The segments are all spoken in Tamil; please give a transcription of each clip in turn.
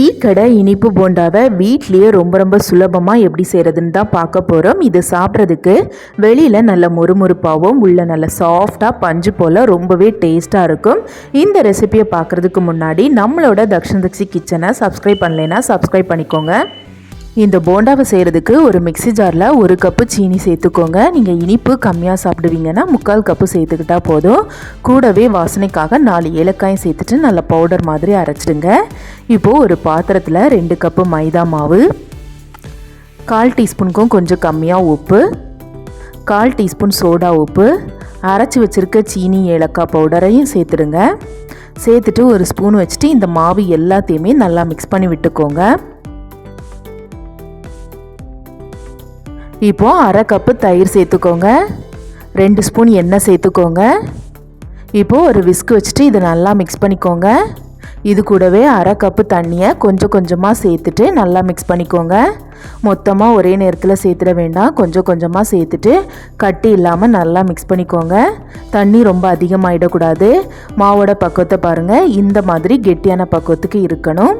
டீ கடை இனிப்பு போண்டாவை வீட்லேயே ரொம்ப ரொம்ப சுலபமாக எப்படி செய்கிறதுன்னு தான் பார்க்க போகிறோம் இது சாப்பிட்றதுக்கு வெளியில் நல்ல முறுமுறுப்பாகவும் உள்ள நல்ல சாஃப்டாக பஞ்சு போல் ரொம்பவே டேஸ்ட்டாக இருக்கும். இந்த ரெசிபியை பார்க்குறதுக்கு முன்னாடி நம்மளோட தக்ஷன் தக்ஷி கிச்சனை சப்ஸ்கிரைப் பண்ணலைன்னா சப்ஸ்கிரைப் பண்ணிக்கோங்க. இந்த போண்டாவை செய்கிறதுக்கு ஒரு மிக்ஸி ஜாரில் ஒரு கப்பு சீனி சேர்த்துக்கோங்க. நீங்கள் இனிப்பு கம்மியாக சாப்பிடுவீங்கன்னா முக்கால் கப்பு சேர்த்துக்கிட்டால் போதும். கூடவே வாசனைக்காக நாலு ஏலக்காயும் சேர்த்துட்டு நல்லா பவுடர் மாதிரி அரைச்சிடுங்க. இப்போது ஒரு பாத்திரத்தில் ரெண்டு கப்பு மைதா மாவு கால் டீஸ்பூனுக்கும் கொஞ்சம் கம்மியாக உப்பு கால் டீஸ்பூன் சோடா உப்பு அரைச்சி வச்சுருக்க சீனி ஏலக்காய் பவுடரையும் சேர்த்துடுங்க. சேர்த்துட்டு ஒரு ஸ்பூன் வச்சுட்டு இந்த மாவு எல்லாத்தையுமே நல்லா மிக்ஸ் பண்ணி விட்டுக்கோங்க. இப்போது அரை கப்பு தயிர் சேர்த்துக்கோங்க. ரெண்டு ஸ்பூன் எண்ணெய் சேர்த்துக்கோங்க. இப்போது ஒரு விஸ்க் வச்சுட்டு இதை நல்லா மிக்ஸ் பண்ணிக்கோங்க. இது கூடவே அரை கப்பு தண்ணியை கொஞ்சம் கொஞ்சமாக சேர்த்துட்டு நல்லா மிக்ஸ் பண்ணிக்கோங்க. மொத்தமாக ஒரே நேரத்தில் சேர்த்துட வேண்டாம். கொஞ்சம் கொஞ்சமாக சேர்த்துட்டு கட்டி இல்லாமல் நல்லா மிக்ஸ் பண்ணிக்கோங்க. தண்ணி ரொம்ப அதிகமாகிடக்கூடாது மாவோட பக்குவத்தை பாருங்கள் இந்த மாதிரி கெட்டியான பக்குவத்துக்கு இருக்கணும்.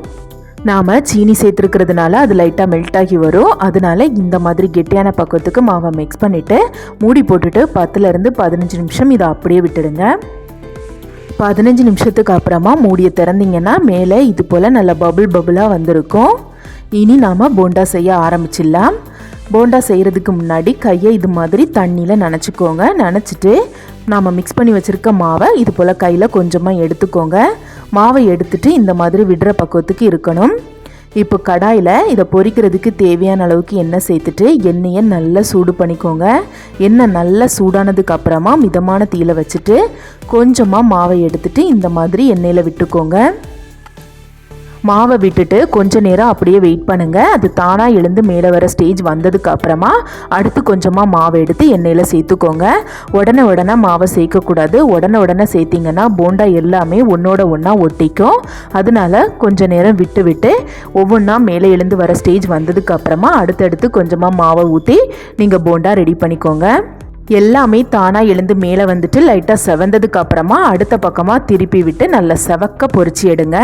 நாம் சீனி சேர்த்துருக்கிறதுனால அது லைட்டாக மெல்ட் ஆகி வரும். அதனால இந்த மாதிரி கெட்டியான பக்குவத்துக்கு மாவை மிக்ஸ் பண்ணிவிட்டு மூடி போட்டுட்டு பத்துலேருந்து பதினஞ்சு நிமிஷம் இதை அப்படியே விட்டுடுங்க. பதினஞ்சு நிமிஷத்துக்கு அப்புறமா மூடியை திறந்தீங்கன்னா மேலே இது போல் நல்ல பபுள் பபுளாக வந்திருக்கும். இனி நாம் போண்டா செய்ய ஆரம்பிச்சிடலாம். போண்டா செய்கிறதுக்கு முன்னாடி கையை இது மாதிரி தண்ணியில் நனச்சிக்கோங்க. நனச்சிட்டு நாம் மிக்ஸ் பண்ணி வச்சுருக்க மாவை இது போல் கையில் கொஞ்சமாக எடுத்துக்கோங்க. மாவை எடுத்துட்டு இந்த மாதிரி விடுற பக்குவத்துக்கு இருக்கணும். இப்போ கடாயில் இதை பொரிக்கிறதுக்கு தேவையான அளவுக்கு எண்ணெய் சேர்த்துட்டு எண்ணெயை நல்லா சூடு பண்ணிக்கோங்க. எண்ணெய் நல்லா சூடானதுக்கு அப்புறமா மிதமான தீயில் வச்சுட்டு கொஞ்சமாக மாவை எடுத்துட்டு இந்த மாதிரி எண்ணெயில் விட்டுக்கோங்க. மாவை விட்டுட்டு கொஞ்ச நேரம் அப்படியே வெயிட் பண்ணுங்கள் அது தானாக எழுந்து மேலே வர ஸ்டேஜ் வந்ததுக்கு அப்புறமா அடுத்து கொஞ்சமாக மாவை எடுத்து எண்ணெயில் சேர்த்துக்கோங்க. உடனே உடனே மாவை சேர்க்கக்கூடாது. உடனே உடனே சேர்த்திங்கன்னா போண்டா எல்லாமே ஒன்றோட ஒன்றா ஒட்டிக்கும். அதனால கொஞ்ச நேரம் விட்டு விட்டு ஒவ்வொன்றா மேலே எழுந்து வர ஸ்டேஜ் வந்ததுக்கு அப்புறமா அடுத்தடுத்து கொஞ்சமாக மாவை ஊற்றி நீங்கள் போண்டா ரெடி பண்ணிக்கோங்க. எல்லாமே தானாக எழுந்து மேலே வந்துட்டு லைட்டாக செவந்ததுக்கு அப்புறமா அடுத்த பக்கமாக திருப்பி விட்டு நல்லா செவக்க பொறிச்சு எடுங்க.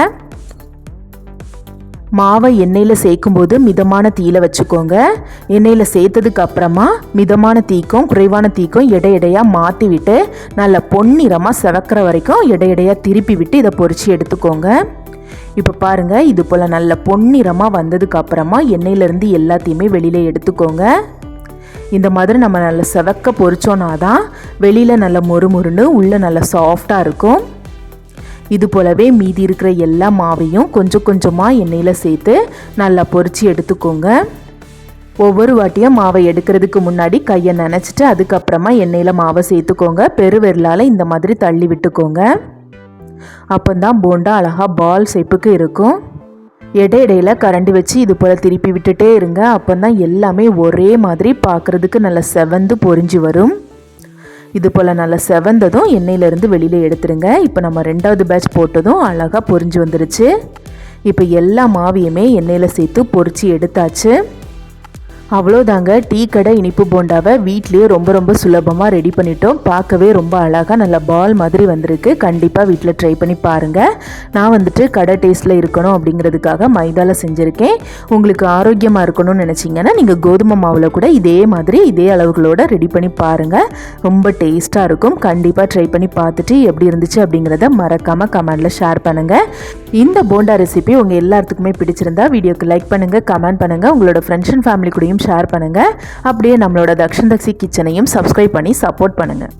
மாவை எண்ணெயில் சேர்க்கும்போது மிதமான தீயில் வச்சுக்கோங்க. எண்ணெயில் சேர்த்ததுக்கு அப்புறமா மிதமான தீக்கும் குறைவான தீக்கும் எடை எடையாக மாற்றி விட்டு நல்ல பொன்னிறமாக செவக்கிற வரைக்கும் எடை எடையாக திருப்பி விட்டு இதை பொறிச்சு எடுத்துக்கோங்க. இப்போ பாருங்கள் இது போல் நல்ல பொன்னிறமாக வந்ததுக்கு அப்புறமா எண்ணெயிலேருந்து எல்லாத்தையுமே வெளியில் எடுத்துக்கோங்க. இந்த மாதிரி நம்ம நல்ல செவக்க பொறிச்சோன்னா தான் வெளியில் நல்ல மொறுமொறுன்னு உள்ளே நல்ல சாஃப்டாக இருக்கும். இது போலவே மீதி இருக்கிற எல்லா மாவையும் கொஞ்சம் கொஞ்சமாக எண்ணெயில் சேர்த்து நல்லா பொறிச்சு எடுத்துக்கோங்க. ஒவ்வொரு வாட்டியும் மாவை எடுக்கிறதுக்கு முன்னாடி கையை நினச்சிட்டு அதுக்கப்புறமா எண்ணெயில் மாவை சேர்த்துக்கோங்க. பெருவிரலால் இந்த மாதிரி தள்ளி விட்டுக்கோங்க. அப்போ தான் போண்டா அழகாக பால் ஷேப்புக்கு இருக்கும். இடையிடையில் கரண்டி வச்சு இது போல் திருப்பி விட்டுட்டே இருங்க. அப்போ தான் எல்லாமே ஒரே மாதிரி பார்க்குறதுக்கு நல்லா செவந்து பொறிஞ்சு வரும். இது போல் நல்லா செவந்ததும் எண்ணெயிலேருந்து வெளியில் எடுத்துருங்க. இப்போ நம்ம ரெண்டாவது பேட்ச் போட்டதும் அழகாக பொறிஞ்சு வந்துருச்சு. இப்போ எல்லா மாவியுமே எண்ணெயில் சேர்த்து பொறிச்சு எடுத்தாச்சு. அவ்வளோதாங்க டீ கடை இனிப்பு போண்டாவை வீட்லேயே ரொம்ப ரொம்ப சுலபமாக ரெடி பண்ணிட்டோம். பார்க்கவே ரொம்ப அழகாக நல்ல பால் மாதிரி வந்திருக்கு. கண்டிப்பாக வீட்டில் ட்ரை பண்ணி பாருங்கள் நான் வந்துட்டு கடை டேஸ்ட்டில் இருக்கணும் அப்படிங்கிறதுக்காக மைதாவில் செஞ்சுருக்கேன். உங்களுக்கு ஆரோக்கியமாக இருக்கணும்னு நினச்சிங்கன்னா நீங்கள் கோதுமை மாவில் கூட இதே மாதிரி இதே அளவுகளோட ரெடி பண்ணி பாருங்கள் ரொம்ப டேஸ்ட்டாக இருக்கும். கண்டிப்பாக ட்ரை பண்ணி பார்த்துட்டு எப்படி இருந்துச்சு அப்படிங்கிறத மறக்காமல் கமெண்டில் ஷேர் பண்ணுங்கள் இந்த போண்டா ரெசிபி உங்கள் எல்லாத்துக்குமே பிடிச்சிருந்தா வீடியோக்கு லைக் பண்ணுங்கள் கமெண்ட் பண்ணுங்கள் உங்களோட ஃப்ரெண்ட்ஸ் அண்ட் ஃபேமிலி கூடயும் ஷேர் பண்ணுங்கள் அப்படியே நம்மளோட தக்ஷன் தக்ஷி கிச்சனையும் சப்ஸ்கிரைப் பண்ணி சப்போர்ட் பண்ணுங்கள்